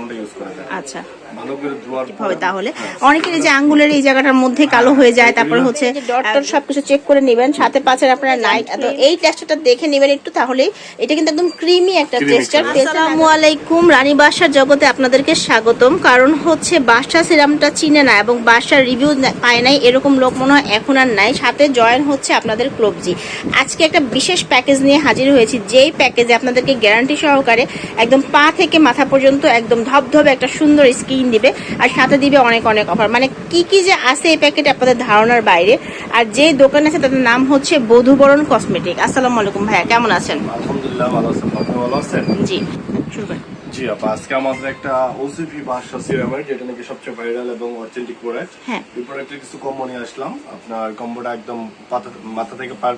কোনটা ইউজ করা যায়। আচ্ছা। ভালো করে ধোয়ার হবে তাহলে অনেকের এই যে আঙ্গুলের এই জায়গাটার মধ্যে কালো হয়ে যায় তারপরে হচ্ছে ডক্টর সবকিছু চেক করে নেবেন সাথে পাঁচের আপনারা নাইট তো এই টেস্টারটা দেখে নেবেন একটু তাহলে। এটা কিন্তু একদম ক্রিমি একটা টেস্টার আসসালামু আলাইকুম রানী বাসার জগতে আপনাদেরকে স্বাগতম। কারণ হচ্ছে বাসা সিরামটা চিনে না এবং বাসার রিভিউ পায় নাই এরকম লোক মনে হয় এখন আর নাই। সাথে জয়েন হচ্ছে আপনাদের ক্লবজি আজকে একটা বিশেষ প্যাকেজ নিয়ে হাজির হয়েছি। যেই প্যাকেজে আপনাদেরকে গ্যারান্টি সহকারে একদম পা থেকে মাথা পর্যন্ত একদম ধবধবে একটা সুন্দর স্কিন দিবে আর সাথে দিবে অনেক অনেক অফার। মানে কি কি যে আছে এই প্যাকেটে আপনাদের ধারণার বাইরে আর যে দোকান আছে তাদের নাম হচ্ছে বধুবরণ কসমেটিক। আসসালামু আলাইকুম ভাইয়া কেমন আছেন? আলহামদুলিল্লাহ ভালো আছেন আপনি ভালো আছেন? জি শুরু করেন। জি আপা আজকে আমাদের একটা ওসিপি বাসা সিরামের যেটা নাকি সবচেয়ে ভাইরাল এবং অথেন্টিক প্রোডাক্ট হ্যাঁ। এই প্রোডাক্টের কিছু নিয়ে আসলাম। আপনার কম্বোটা একদম মাথা থেকে পার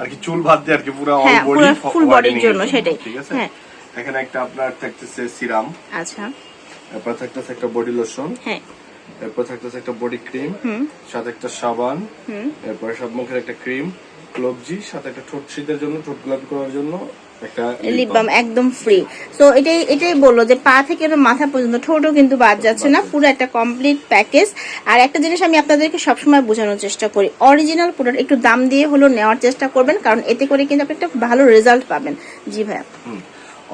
আর কি চুল ভাত দিয়ে আর কি পুরো অল বডি পুরো full body র জন্য, সেটাই। ঠিক আছে? হ্যাঁ। এখানে একটা আপনার থাকতেছে সিরাম। আচ্ছা। এরপর থাকতেছে একটা বডি লোশন। হ্যাঁ। এরপর থাকতেছে একটা বডি ক্রিম। সাথে একটা সাবান। এরপর সব মুখের একটা ক্রিম ক্লোবজি সাথে একটা ঠোঁট শীতের জন্য ঠোঁট গোলাপ করার জন্য একটা লিপ বাম একদম ফ্রি তো এটাই এটাই বলল যে পা থেকে মাথা পর্যন্ত ঠোঁটও কিন্তু বাদ যাচ্ছে না পুরো একটা কমপ্লিট প্যাকেজ আর একটা জিনিস আমি আপনাদেরকে সবসময় বোঝানোর চেষ্টা করি অরিজিনাল প্রোডাক্ট একটু দাম দিয়ে হলেও নেওয়ার চেষ্টা করবেন কারণ এতে করে কিন্তু আপনি একটা ভালো রেজাল্ট পাবেন। জি ভাইয়া।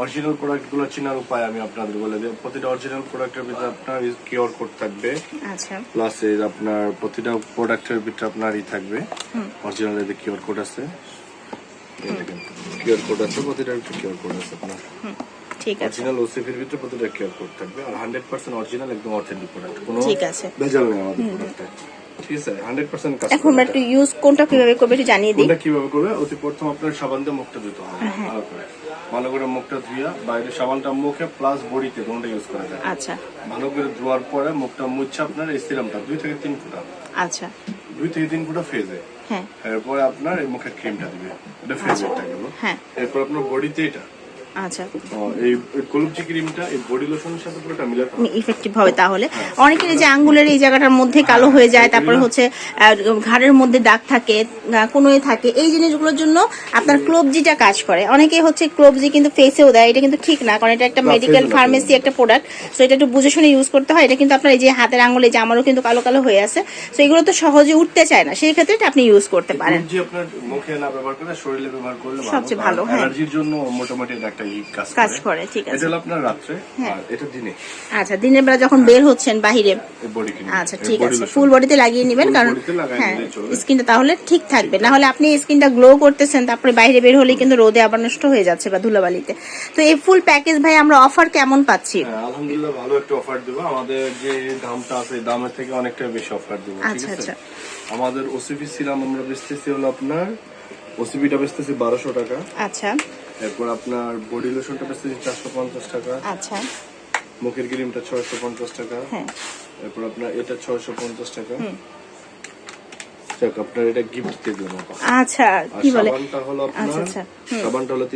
অরিজিনাল প্রোডাক্টগুলো চেনার উপায় আমি আপনাদের বলে দিই প্রতিটা অরিজিনাল প্রোডাক্টের ভিতরে আপনার কিওর কোড থাকবে। আচ্ছা। প্লাস এর আপনার প্রতিটা প্রোডাক্টের ভিতরে আপনার ই থাকবে অরিজিনাল এর কিওর কোড আছে। কিওর কোড আছে প্রতিটার ভিতরে কিওর কোড আছে আপনার। ঠিক আছে। অরিজিনাল ওসিফির ভিতরে প্রতিটা কিওর কোড থাকবে। আর হান্ড্রেড পার্সেন্ট অরিজিনাল একদম অথেন্টিক প্রোডাক্ট কোনো ঠিক আছে। ভেজাল নেই আমাদের প্রোডাক্টে এখন আমরা একটু ইউজ কোনটা কীভাবে করবে একটু জানিয়ে দিই। কোনটা কীভাবে করবে? অতি প্রথম আপনার সাবান দিয়ে মুখটা ধুতে হবে। ভালো করে। ভালো করে মুখটা ধুইয়া বাইরে সাবানটা মুখে প্লাস বডিতে দুটো ইউজ করা যায়। আচ্ছা। ভালো করে ধোয়ার পরে মুখটা মুছে আপনার এই সিরামটা দুই থেকে তিন ফুটা। আচ্ছা। দুই থেকে তিন ফুটা ফেজে হ্যাঁ। এরপর আপনার এই মুখের ক্রিমটা দিবে। এটা ফেজেরটা গেল। হ্যাঁ। এরপর আপনার বডিতে এটা। আচ্ছা। এই কলুপচি ক্রিমটা এই বডি লোশনের সাথে পুরোটা মিলে ইফেক্টিভ হবে তাহলে। অনেকের এই যে আঙ্গুলের এই জায়গাটার মধ্যে কালো হয়ে যায় তারপরে হচ্ছে ঘাড়ের মধ্যে দাগ থাকে থাকে এই জিনিসগুলোর জন্য আপনার ক্লোবজিটা কাজ করে। হচ্ছে ক্লোবজি কিন্তু ফেসেও দেয় এটা কিন্তু ঠিক না কারণ এটা একটা মেডিকেল ফার্মেসি একটা প্রোডাক্ট সো এটা একটু বুঝে শুনে ইউজ করতে হয়। এটা কিন্তু আপনার এই যে হাতের আঙ্গুলে যে আমারও কিন্তু কালো কালো হয়ে আছে সো এগুলো তো সহজে উঠতে চায় না সেই ক্ষেত্রে আপনি ইউজ করতে পারেন। যে আপনার মুখে না ব্যবহার করে শরীরে ব্যবহার করলে সবচেয়ে ভালো, হ্যাঁ। অ্যালার্জির জন্য মোটামুটি একটা ই কাজ কাজ করে, ঠিক আছে। এটা হলো আপনার রাত্রে হ্যাঁ। আর এটা দিনে। আচ্ছা দিনের বেলা যখন বের হচ্ছেন আচ্ছা ঠিক আছে ফুল বডিতে লাগিয়ে নেবেন কারণ হ্যাঁ স্কিনটা তাহলে ঠিক থাকবে। না হলে আপনি স্কিনটা গ্লো করতেছেন তারপরে বাইরে বের হলেই কিন্তু রোদে আবার নষ্ট হয়ে যাচ্ছে বা ধুলাবালিতে। তো এই ফুল প্যাকেজ ভাই আমরা অফার কেমন পাচ্ছি? হ্যাঁ, আলহামদুলিল্লাহ ভালো একটা অফার দেবো। আমাদের যে দামটা আছে দামের থেকে অনেকটা বেশি অফার দেবো ঠিক আচ্ছা, আছে? আচ্ছা। আমাদের ওসিপি সিরাম আমরা বেচতেছি হলো আপনার ওসিপিটা বেচতেছি বারোশো টাকা। আচ্ছা। এরপর আপনার বডি লোশনটা বেচতেছি চারশো পঞ্চাশ টাকা। আচ্ছা। মুখের ক্রিমটা ছয়শো পঞ্চাশ টাকা। হ্যাঁ। এরপর আপনার এটা ছয়শো পঞ্চাশ টাকা। যাক আপনার এটা গিফট দিয়ে দেবো আচ্ছা কি বলে? সাবানটা হলো আপনার আচ্ছা, আচ্ছা। সাবানটা হলো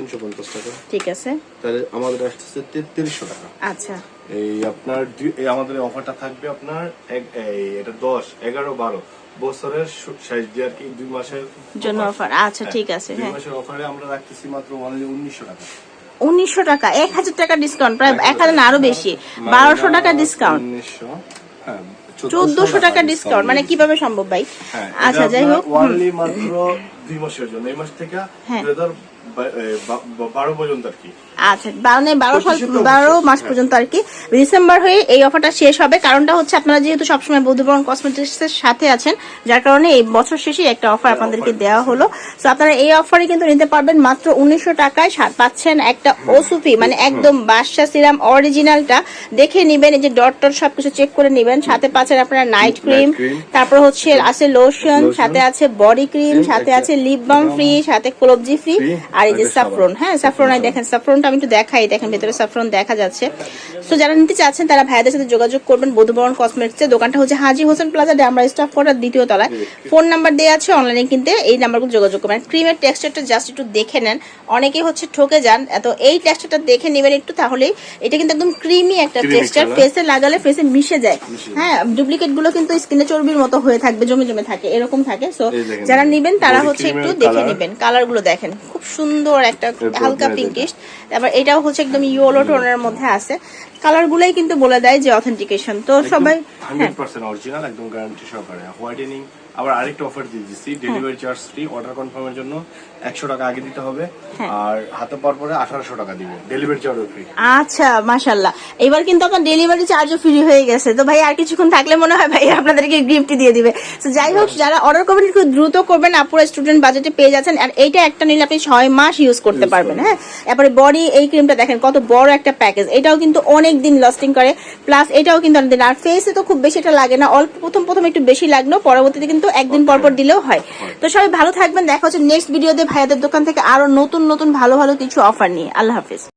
টাকা। ঠিক আছে। তাহলে আমাদের টাকা। আচ্ছা। এই আপনার আমাদের অফারটা থাকবে আপনার এই এটা বছরের দিয়ে আর কি দুই মাসের জন্য অফার আচ্ছা ঠিক আছে দুই হ্যাঁ। মাসের অফারে আমরা রাখতেছি মাত্র অনলি উনিশশো টাকা। উনিশশো টাকা এক হাজার টাকা ডিসকাউন্ট প্রায় এক হাজার না আরও বেশি। বারোশো টাকা ডিসকাউন্ট উনিশশো। হ্যাঁ চোদ্দশো টাকা ডিসকাউন্ট মানে কীভাবে সম্ভব ভাই? হ্যাঁ, আচ্ছা যাই হোক অনলি মাত্র দুই মাসের জন্য। এই মাস থেকে হ্যাঁ। বারো পর্যন্ত আর কি। আচ্ছা মানে বারো সাল বারো মাস হ্যাঁ। পর্যন্ত আর কি। ডিসেম্বর হয়ে এই অফারটা শেষ হবে। কারণটা হচ্ছে আপনারা যেহেতু সবসময় বৌদ্ধবরণ কসমেটিক্স এর সাথে আছেন যার কারণে এই বছর শেষে একটা অফার আপনাদেরকে দেওয়া হলো। তো আপনারা এই অফারে কিন্তু নিতে পারবেন মাত্র উনিশশো টাকায় পাচ্ছেন একটা ওসুফি মানে একদম বাদশা সিরাম অরিজিনালটা দেখে নিবেন এই যে ডট টট সবকিছু চেক করে নিবেন। সাথে পাচ্ছেন আপনারা নাইট ক্রিম তারপর হচ্ছে আছে লোশন সাথে আছে বডি ক্রিম সাথে আছে লিপ বাম ফ্রি সাথে ক্লোবজি ফ্রি আর এই যে সাফরন হ্যাঁ স্যাফরন দেখেন স্যাফরনটা আমি একটু দেখাই দেখেন ভেতরে স্যাফরন দেখা যাচ্ছে। তো যারা নিতে চাচ্ছেন তারা ভাইদের সাথে যোগাযোগ করবেন বধুবরণ কসমেটিক্সের দোকানটা হচ্ছে হাজি হোসেন প্লাজা আমরা স্টাফ কোয়ার্টার দ্বিতীয় তলায়। ফোন নাম্বার দেওয়া আছে অনলাইনে কিনতে এই নাম্বারগুলো যোগাযোগ করবেন। ক্রিমের টেক্সচারটা জাস্ট একটু দেখে নেন। অনেকে হচ্ছে ঠকে যান। এত এই টেক্সচারটা দেখে নেবেন একটু তাহলেই এটা কিন্তু একদম ক্রিমি একটা টেক্সচার ফেসে লাগালে ফেসে মিশে যায়। হ্যাঁ ডুপ্লিকেটগুলো কিন্তু স্কিনে চর্বির মতো হয়ে থাকবে জমে জমে থাকে এরকম থাকে। সো যারা নিবেন তারা হচ্ছে একটু দেখে। নেবেন। কালারগুলো দেখেন খুব সুন্দর একটা হালকা পিঙ্কিশ তারপর এটাও হচ্ছে একদম ইয়েলো টোনের মধ্যে আছে। কালার গুলাই কিন্তু বলে দেয় যে অথেন্টিকেশন তো সবাই হ্যাঁ। হান্ড্রেড পার্সেন্ট অরিজিনাল একদম গ্যারান্টি সহকারে। হোয়াইটেনিং আবার আরেকটা অফার দিয়ে দিচ্ছি। ডেলিভারি চার্জ ফ্রি অর্ডার কনফার্মের জন্য একশো টাকা আগে দিতে হবে হ্যাঁ। আর হাতে পাওয়ার পরে আঠারোশো টাকা দিবে। ডেলিভারি চার্জও ফ্রি আচ্ছা মাশাল্লাহ এবার কিন্তু আপনার ডেলিভারি চার্জও ফ্রি হয়ে গেছে। তো ভাই আর কিছুক্ষণ থাকলে মনে হয় ভাই আপনাদেরকে গিফট দিয়ে দিবে। তো যাই হোক যারা অর্ডার করবেন একটু দ্রুত করবেন। আপুরা স্টুডেন্ট বাজেটে পেয়ে যাচ্ছেন। আর এইটা একটা নিলে আপনি ছয় মাস ইউজ করতে পারবেন হ্যাঁ? তারপরে বডি এই ক্রিমটা দেখেন কত বড় একটা প্যাকেজ এটাও কিন্তু অনেক দিন লাস্টিং করে। প্লাস এটাও কিন্তু অনেক দিন আর ফেসে তো খুব বেশি এটা লাগে না। অল্প প্রথম প্রথম একটু বেশি লাগল। পরবর্তীতে কিন্তু একদিন পর পর দিলেও হয়। তো সবাই ভালো থাকবেন। দেখা হচ্ছে নেক্সট ভিডিওতে ভাইয়াদের দোকান থেকে আরও নতুন নতুন ভালো ভালো কিছু অফার নিয়ে। আল্লাহ হাফিজ।